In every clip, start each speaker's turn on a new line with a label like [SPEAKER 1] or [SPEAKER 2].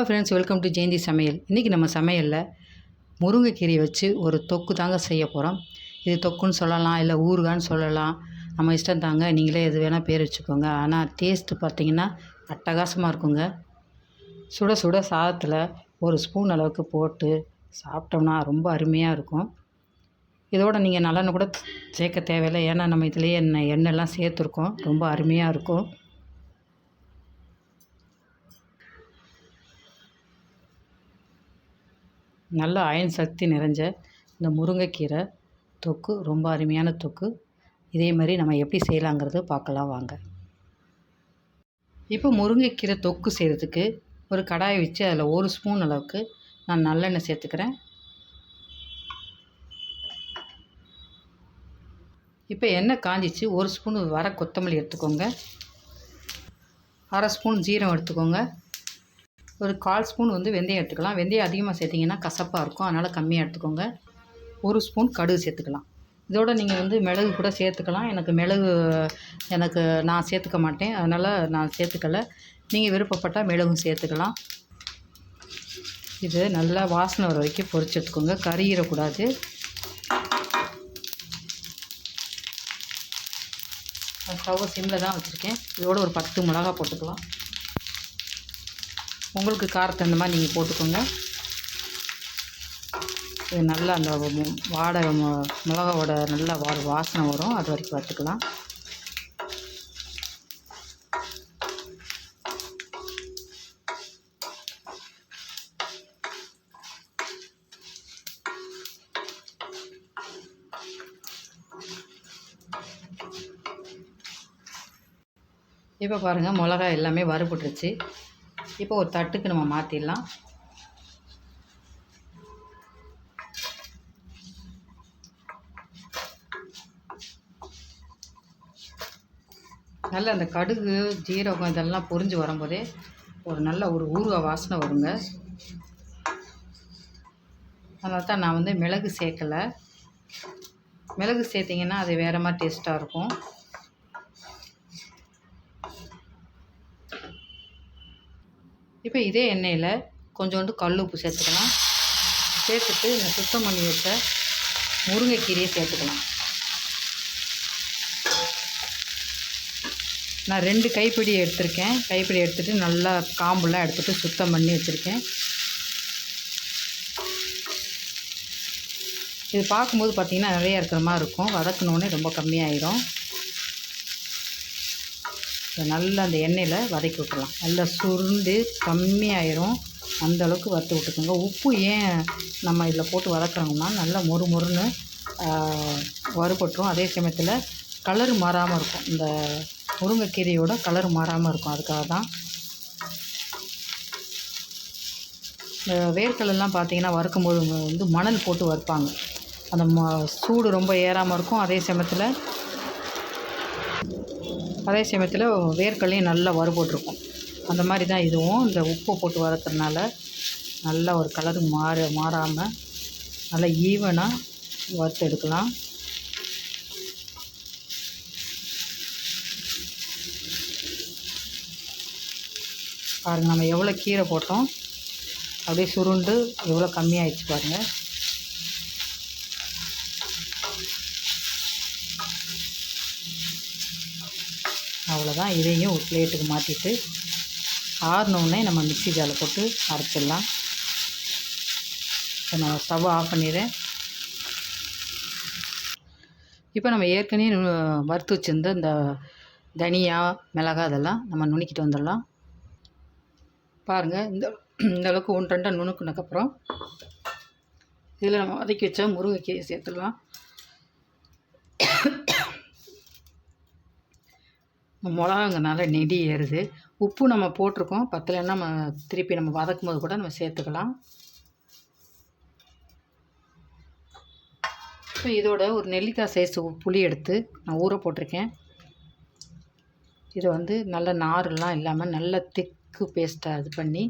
[SPEAKER 1] Hello friends welcome to Jayanthi சமையல் இன்றைக்கி நம்ம சமையலில் முருங்கைக்கீரையை வச்சு ஒரு தொக்கு தாங்க செய்ய போகிறோம் இது தொக்குன்னு சொல்லலாம் இல்லை ஊறுகான்னு சொல்லலாம். நம்ம இஷ்டம் தாங்க நீங்களே எது வேணால் பேர் வச்சுக்கோங்க. ஆனால் டேஸ்ட்டு பார்த்தீங்கன்னா அட்டகாசமாக இருக்குங்க. சுட சுட சாதத்தில் ஒரு ஸ்பூன் அளவுக்கு போட்டு சாப்பிட்டோம்னா ரொம்ப அருமையாக இருக்கும். இதோட நீங்கள் நல்லெண்ணெய் கூட சேர்க்க தேவையில்லை. ஏன்னா நம்ம இதுலேயே எண்ணெய் எண்ணெய்லாம் சேர்த்துருக்கோம். ரொம்ப அருமையாக இருக்கும். நல்ல அயன் சக்தி நிறைஞ்ச இந்த முருங்கைக்கீரை தொக்கு ரொம்ப அருமையான தொக்கு. இதே மாதிரி நம்ம எப்படி செய்யலாங்கிறது பார்க்கலாம் வாங்க. இப்போ முருங்கைக்கீரை தொக்கு செய்கிறதுக்கு ஒரு கடாயை வச்சு அதில் ஒரு ஸ்பூன் அளவுக்கு நான் நல்லெண்ணெய் சேர்த்துக்கிறேன். இப்போ எண்ணெய் காஞ்சிச்சு ஒரு ஸ்பூன் வர கொத்தமல்லி எடுத்துக்கோங்க. அரை ஸ்பூன் ஜீரம் எடுத்துக்கோங்க. ஒரு கால் ஸ்பூன் வந்து வெந்தயம் எடுத்துக்கலாம். வெந்தயம் அதிகமாக சேர்த்திங்கன்னா கசப்பாக இருக்கும். அதனால் கம்மியாக எடுத்துக்கோங்க. ஒரு ஸ்பூன் கடுகு சேர்த்துக்கலாம். இதோட நீங்கள் வந்து மிளகு கூட சேர்த்துக்கலாம். எனக்கு மிளகு எனக்கு நான் சேர்த்துக்க மாட்டேன். அதனால் நான் சேர்த்துக்கல. நீங்கள் விருப்பப்பட்டால் மிளகும் சேர்த்துக்கலாம். இது நல்லா வாசனை வர வரைக்கும் பொரிச்சு எடுத்துக்கோங்க. கறியிடக்கூடாது ஸ்டவ் சிம்மில் தான் வச்சுருக்கேன். இதோட ஒரு பத்து மிளகா போட்டுக்கலாம். உங்களுக்கு காரத்து அந்த மாதிரி நீங்கள் போட்டுக்கோங்க. இது நல்லா அந்த வாடை மிளகாவோட நல்லா வா வாசனை வரும். அது வரைக்கும் வறுத்துக்கலாம். இப்போ பாருங்கள் மிளகா எல்லாமே வறுபட்டுருச்சு. இப்போ ஒரு தட்டுக்கு நம்ம மாற்றிடலாம் நல்ல அந்த கடுகு ஜீரகம் இதெல்லாம் பொரிஞ்சு வரும்போதே ஒரு நல்ல ஒரு ஊறுகாய் வாசனை வருங்க. அதனால தான் நான் வந்து மிளகு சேர்க்கலை. மிளகு சேர்த்திங்கன்னா அது வேறு மாதிரி டேஸ்ட்டாக இருக்கும். இப்போ இதே எண்ணெயில் கொஞ்சோண்டு கல் உப்பு சேர்த்துக்கலாம். சேர்த்துட்டு இந்த சுத்தம் பண்ணி வச்ச முருங்கைக்கீரையை சேர்த்துக்கலாம். நான் ரெண்டு கைப்பிடி எடுத்திருக்கேன். கைப்பிடி எடுத்துகிட்டு நல்லா காம்புலாம் எடுத்துகிட்டு சுத்தம் பண்ணி வச்சுருக்கேன். இது பார்க்கும்போது பார்த்திங்கன்னா நிறையா இருக்கிற மாதிரி இருக்கும். வதக்கினோடனே ரொம்ப கம்மியாயிடும் நல்லா அந்த எண்ணெயில் வதக்கி விட்டுலாம் நல்லா சுருண்டு கம்மியாயிரும். அந்த அளவுக்கு வறுத்து விட்டுக்கோங்க. உப்பு ஏன் நம்ம இதில் போட்டு வதக்குறோம்னா நல்லா மொறு மொறுன்னு வறுபட்டுரும். அதே சமயத்தில் கலர் மாறாமல் இருக்கும். இந்த முருங்கைக்கீரையோட கலர் மாறாமல் இருக்கும். அதுக்காக தான். இந்த வேர்க்கடலாம் பார்த்தீங்கன்னா வறுக்கும்போது வந்து மணல் போட்டு வறுப்பாங்க. அந்த ம சூடு ரொம்ப ஏறாமல் இருக்கும். அதே சமயத்தில் அதே சமயத்தில் வேர்க்கடலையும் நல்லா வறுபட்டுருக்கும். அந்த மாதிரி தான் இதுவும். இந்த உப்பு போட்டு வறுக்கிறதுனால நல்லா ஒரு கலரு மாற மாறாமல் நல்லா ஈவனாக வறுத்து எடுக்கலாம். பாருங்கள் நம்ம எவ்வளோ கீரை போட்டோம் அப்படியே சுருண்டு எவ்வளோ கம்மியாகிடுச்சு பாருங்கள் அவ்வளோதான் இதையும் ஒரு பிளேட்டுக்கு மாற்றிட்டு ஆறினோடனே நம்ம மிக்சி ஜாரில் போட்டு அரைச்சிடலாம். இப்போ நான் ஸ்டவ் ஆஃப் பண்ணிடுறேன். இப்போ நம்ம ஏற்கனவே வறுத்து வச்சுருந்த இந்த தனியா மிளகா அதெல்லாம் நம்ம நுணுக்கிட்டு வந்துடலாம். பாருங்கள் இந்த இந்த அளவுக்கு ஒன்று ரெண்டாக நுணுக்குனக்கப்புறம் இதில் நம்ம வதக்கி வச்சா முருங்கைக்கீரை சேர்த்துடலாம். மிளகாங்கனால நெடி ஏறுது. உப்பு நம்ம போட்டிருக்கோம். பத்தலைன்னா நம்ம திருப்பி நம்ம வதக்கும் போது கூட நம்ம சேர்த்துக்கலாம். இப்போ இதோட ஒரு நெல்லிக்காய் சைஸ் புளி எடுத்து நான் ஊற போட்டிருக்கேன். இதை வந்து நல்ல நாரெல்லாம் இல்லாமல் நல்ல திக்கு பேஸ்ட்டாக இது பண்ணி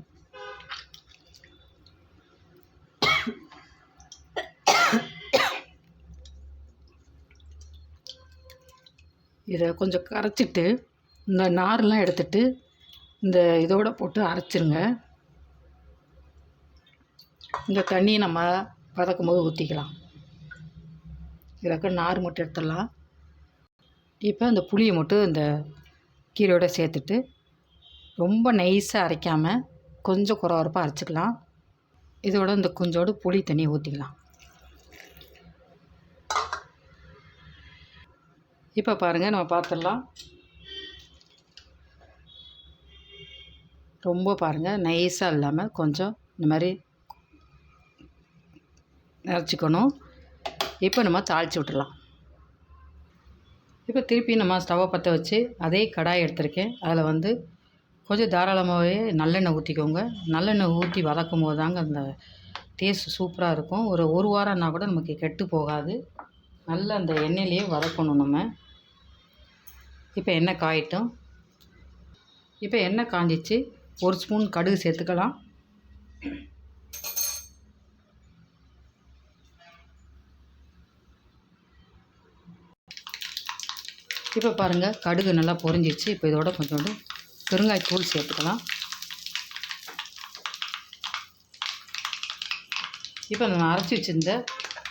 [SPEAKER 1] இதை கொஞ்சம் கரைச்சிட்டு இந்த நாரெலாம் எடுத்துட்டு இந்த இதோட போட்டு அரைச்சிருங்க. இந்த தண்ணியை நம்ம பதக்கும் போது ஊற்றிக்கலாம் இதில் நார் மட்டும் எடுத்துடலாம். இப்போ அந்த புளியை மட்டும் இந்த கீரையோட சேர்த்துட்டு ரொம்ப நைஸாக அரைக்காமல் கொஞ்சம் குறவரப்பாக அரைச்சிக்கலாம். இதோட இந்த கொஞ்சோடு புளி தண்ணியை ஊற்றிக்கலாம் இப்போ பாருங்கள் நம்ம பார்த்துடலாம். ரொம்ப பாருங்கள் நைஸாக இல்லாமல் கொஞ்சம் இந்த மாதிரி நிறச்சிக்கணும் இப்போ நம்ம தாளித்து விட்டுறலாம் இப்போ திருப்பி நம்ம ஸ்டவ்வை பற்ற வச்சு அதே கடாய் எடுத்திருக்கேன். அதில் வந்து கொஞ்சம் தாராளமாகவே நல்லெண்ணெய் ஊற்றிக்கோங்க. நல்லெண்ணெய் ஊற்றி வதக்கும் போது தாங்க அந்த டேஸ்ட் சூப்பராக இருக்கும். ஒரு ஒரு வாரம்னா கூட நமக்கு கெட்டு போகாது. நல்லா அந்த எண்ணெயிலேயே வதக்கணும் நம்ம. இப்போ எண்ணெய் காயிட்டோம். இப்போ எண்ணெய் காஞ்சிச்சு. ஒரு ஸ்பூன் கடுகு சேர்த்துக்கலாம். இப்போ பாருங்கள் கடுகு நல்லா பொரிஞ்சிச்சு. இப்போ இதோட கொஞ்சோண்டு பெருங்காயத்தூள் சேர்த்துக்கலாம். இப்போ நம்ம அரைச்சி வச்சிருந்த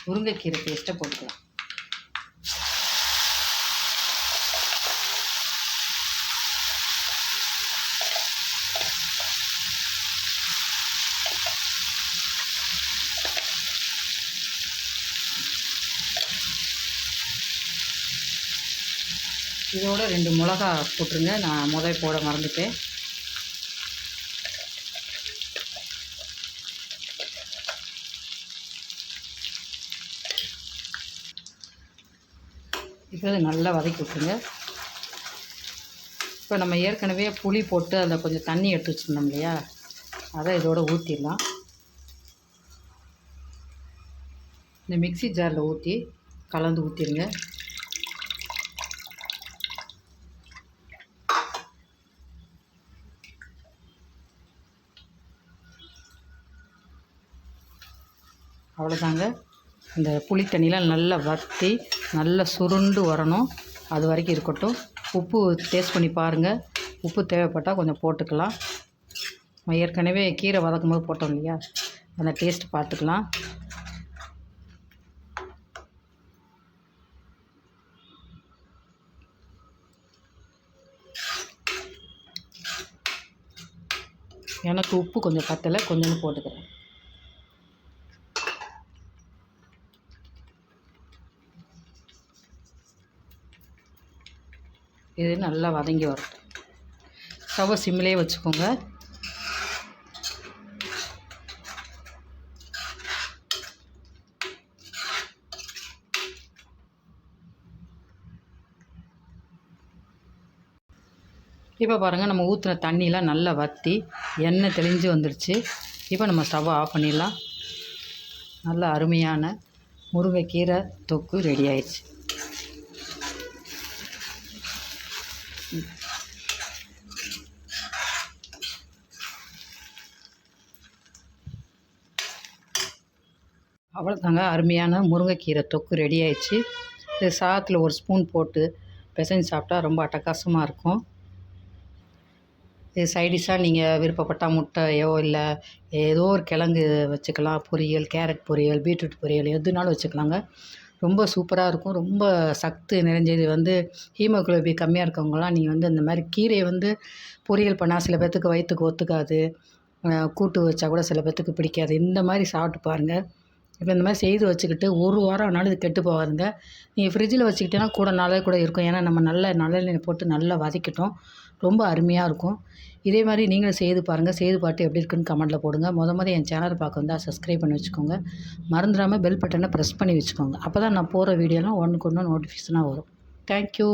[SPEAKER 1] முருங்கைக்கீரை பேஸ்ட்டை போட்டுக்கலாம். இதோட ரெண்டு மிளகா போட்டுருங்க. நான் முதல் போட மறந்துட்டேன். இப்போ நல்லா வதக்கி விட்டுருங்க. இப்போ நம்ம ஏற்கனவே புளி போட்டு அதில் கொஞ்சம் தண்ணி எடுத்து வச்சுருந்தோம் இல்லையா? அதை இதோட ஊற்றிடலாம். இந்த மிக்ஸி ஜாரில் ஊற்றி கலந்து ஊற்றிடுங்க. அவ்வளோதாங்க. இந்த புளி தண்ணியெலாம் நல்லா வற்றி நல்லா சுருண்டு வரணும். அது வரைக்கும் இருக்கட்டும். உப்பு டேஸ்ட் பண்ணி பாருங்கள் உப்பு தேவைப்பட்டால் கொஞ்சம் போட்டுக்கலாம். நம்ம ஏற்கனவே கீரை வதக்கும் போது போட்டோம் இல்லையா? அந்த டேஸ்ட் பார்த்துக்கலாம். எனக்கு உப்பு கொஞ்சம் பத்தலை. கொஞ்சோண்டு போட்டுக்கிறேன். இது நல்லா வதங்கி வரட்டும் ஸ்டவ் சிம்மிலே வச்சுக்கோங்க. இப்போ பாருங்கள் நம்ம ஊற்றின தண்ணியெலாம் நல்லா வற்றி எண்ணெய் தெளிஞ்சு வந்துடுச்சு. இப்போ நம்ம ஸ்டவ்வை ஆஃப் பண்ணிடலாம். நல்ல அருமையான முருங்கைக்கீரை தொக்கு ரெடி ஆயிடுச்சு. அவ்வளோதாங்க அருமையான முருங்கைக்கீரை தொக்கு ரெடி ஆயிடுச்சு. இது சாதத்தில் ஒரு ஸ்பூன் போட்டு பிசைஞ்சு சாப்பிட்டா ரொம்ப அட்டகாசமாக இருக்கும். இது சைடிஷாக நீங்கள் விருப்பப்பட்டால் முட்டையோ இல்லை ஏதோ ஒரு கிழங்கு வச்சுக்கலாம். பொரியல் கேரட் பொரியல் பீட்ரூட் பொரியல் எதுனாலும் வச்சுக்கலாங்க. ரொம்ப சூப்பராக இருக்கும். ரொம்ப சத்து நிறைஞ்சது வந்து ஹீமோகுளோபி கம்மியாக இருக்கவங்களாம் நீங்கள் வந்து இந்த மாதிரி கீரையை வந்து பொரியல் பண்ணால் சில பேர்த்துக்கு வயிற்றுக்கு ஒத்துக்காது. கூட்டு வச்சா கூட சில பேர்த்துக்கு பிடிக்காது. இந்த மாதிரி சாப்பிட்டு பாருங்கள் இப்போ இந்த மாதிரி செய்து வச்சுக்கிட்டு ஒரு வாரம் ஆனாலும் இது கெட்டு போகாதுங்க. நீங்கள் ஃப்ரிட்ஜில் வச்சுக்கிட்டேன்னா கூட நாளே கூட இருக்கும். ஏன்னா நம்ம நல்ல நல்லெண்ணெய் போட்டு நல்லா வதக்கிட்டோம். ரொம்ப அருமையாக இருக்கும். இதே மாதிரி நீங்களும் செய்து பாருங்கள் செய்து பார்த்து எப்படி இருக்குன்னு கமெண்ட்டில் போடுங்க. மொதல் முத என் சேனல் பார்க்க வந்தால் சப்ஸ்கிரைப் பண்ணி வச்சுக்கோங்க. மறந்துடாமல் பெல் பட்டனை ப்ரெஸ் பண்ணி வச்சுக்கோங்க. அப்போ தான் நான் போகிற வீடியோலாம் ஒன்றுக்கு ஒன்று நோட்டிஃபிகேஷனாக வரும். தேங்க்யூ